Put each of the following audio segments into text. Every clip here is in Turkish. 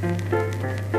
Música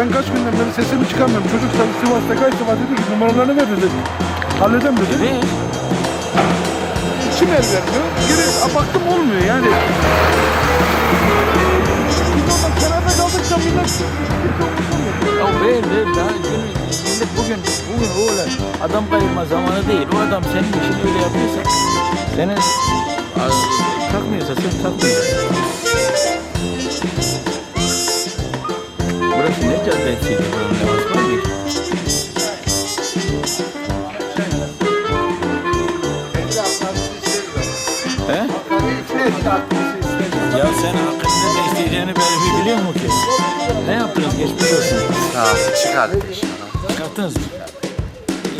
Ben kaç günden beri sesimi çıkarmıyorum. Çocuk tabii Sivas'ta kaç defa dedi ki numaralarını ver dedi. Halledem dedi. Evet. İçim el vermiyor. Geri a, baktım olmuyor yani. Biz orada kenarda kaldıkça millet Ya ver ver daha günü, millet bugün bugün oğlan adam kayırma zamanı değil. O adam senin işini öyle yapıyorsa senin takmıyorsa sen takmıyorsun. He? Ya sen hakkında ne isteyeceğini belki biliyor musun ki? Ne yaptınız geçmiş olsun. Sağ ol. İnşallah. Çıkarttınız mı?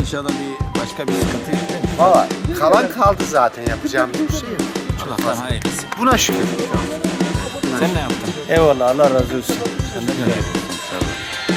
İnşallah bir başka bir sıkıntı yok değil mi? Valla kalan kaldı zaten yapacağım bir şey yok. Allah'tan hayırlısı. Buna şükür. Sen ne yaptın? Eyvallah Allah razı olsun. Sen de mi?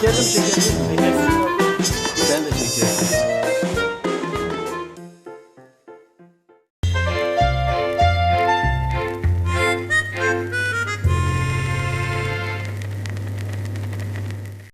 Şekerli mi şekerli? Ben de şekerli.